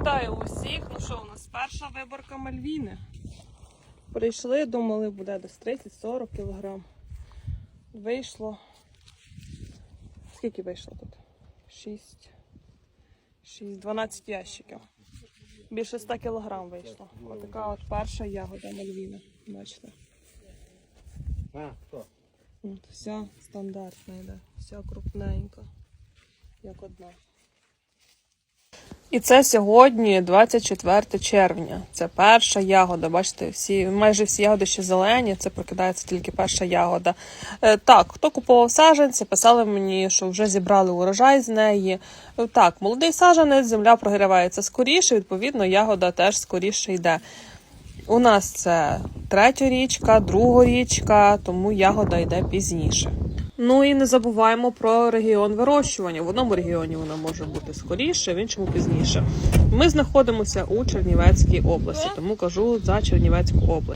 Вітаю усіх. Ну що, у нас перша виборка Мальвіни. Прийшли, думали, буде десь 30-40 кілограм. Вийшло. Скільки вийшло тут? 6. 6, 12 ящиків. Більше 100 кілограм вийшло. Отака от перша ягода Мальвіна. Бачите? А, хто? От, вся стандартна йде, вся крупненька, як одна. І це сьогодні 24 червня. Це перша ягода. Бачите, всі, майже всі ягоди ще зелені, це прокидається тільки перша ягода. Е, так, хто купував саджанці, писали мені, що вже зібрали урожай з неї. Е, так, молодий саджанець, земля прогрівається скоріше, відповідно, ягода теж скоріше йде. У нас це третя річка, друга річка, тому ягода йде пізніше. Ну і не забуваємо про регіон вирощування. В одному регіоні вона може бути скоріше, в іншому пізніше. Ми знаходимося у Чернівецькій області, тому кажу за Чернівецьку область.